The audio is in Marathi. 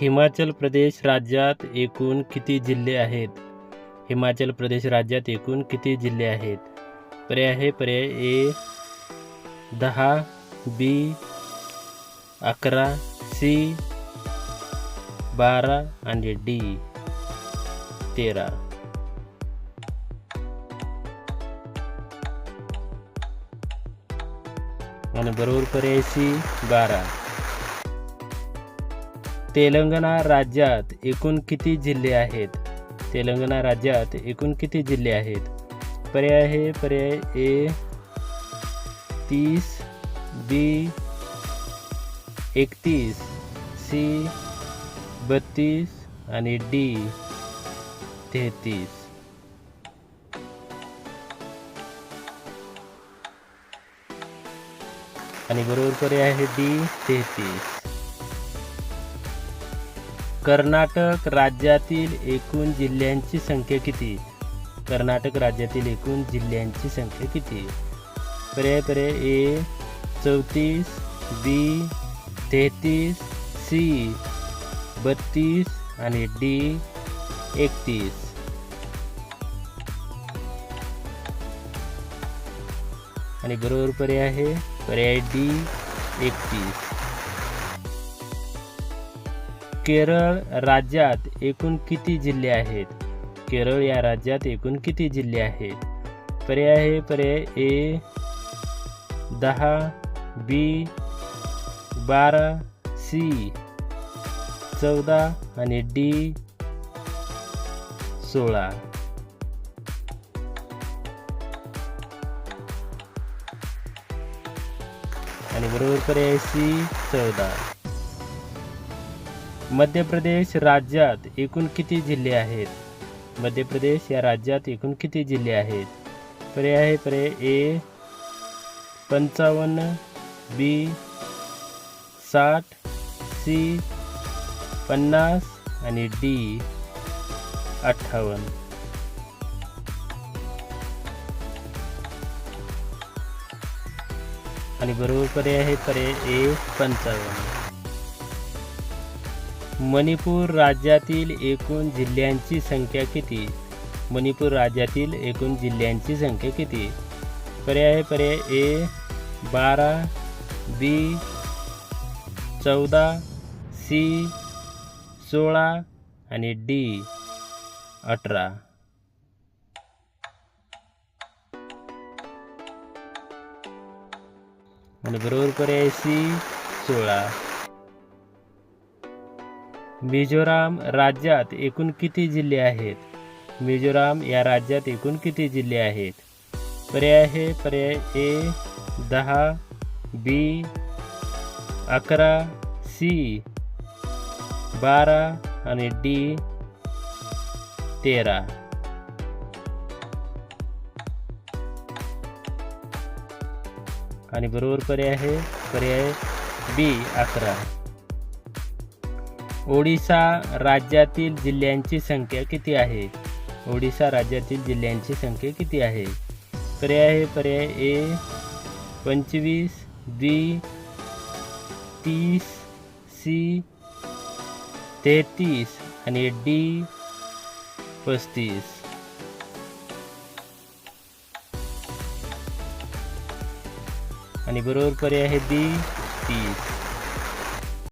हिमाचल प्रदेश राज्यात एकूण किती जिल्हे आहेत? हिमाचल प्रदेश राज्यात एकूण किती जिल्हे आहेत? पर्याय आहे पर्याय ए दहा बी अकरा सी बारा आणि डी तेरा. आणि बरोबर पर्याय सी बारा. तेलंगणा राज्यात एकूण किती जिल्हे आहेत? तेलंगणा राज्यात एकूण किती जिल्हे आहेत? पर्याय आहे पर्याय ए तीस बी एकतीस सी बत्तीस आणि डी तेहतीस. आणि बरोबर पर्याय आहे डी तेहतीस. कर्नाटक राज्यातील एकूण जिल्ह्यांची संख्या किती? कर्नाटक राज्यातील एकूण जिल्ह्यांची संख्या किती? पर्याय पर्याय ए चौतीस बी तेहतीस सी बत्तीस आणि डी एकतीस. आणि बरोबर पर्याय आहे? पर्याय डी एकतीस. केरळ राज्यात एकूण किती जिल्हे आहेत? केरळ या राज्यात एकूण किती जिल्हे आहेत? पर्याय आहे पर्याय ए दहा बी बारा सी चौदा आणि डी सोळा. आणि बरोबर पर्याय सी चौदा. मध्य प्रदेश राज्यात एकूण किती जिल्हे आहेत? मध्य प्रदेश या राज्यात एकूण किती जिल्हे आहेत? पर्याय आहे पर्याय ए पंचावन्न बी साठ सी पन्नास आणि डी अठ्ठावन्न. आणि बरोबर पर्याय आहे पर्याय ए पंचावन्न. मणिपूर राज्यातील एकूण जिल्ह्यांची संख्या किती? मणिपूर राज्यातील एकूण जिल्ह्यांची संख्या किती? पर्याय पर्याय ए बारा बी चौदा सी सोळा आणि डी अठरा. आणि बरोबर पर्याय सी सोळा. मिझोराम राज्यात एकूण किती जिल्हे आहेत? मिझोराम या राज्यात एकूण किती जिल्हे आहेत? पर्याय आहे पर्याय ए दहा बी अकरा सी बारा आणि डी तेरा. आणि बरोबर पर्याय आहे पर्याय बी अकरा. ओडिशा राज्यातील जिल्ह्यांची संख्या किती आहे? ओडिशा राज्यातील जिल्ह्यांची संख्या किती आहे? पर्याय आहे पर्याय ए पंचवीस बी तीस सी तेहतीस आणि डी पस्तीस. आणि बरोबर पर्याय आहे बी तीस.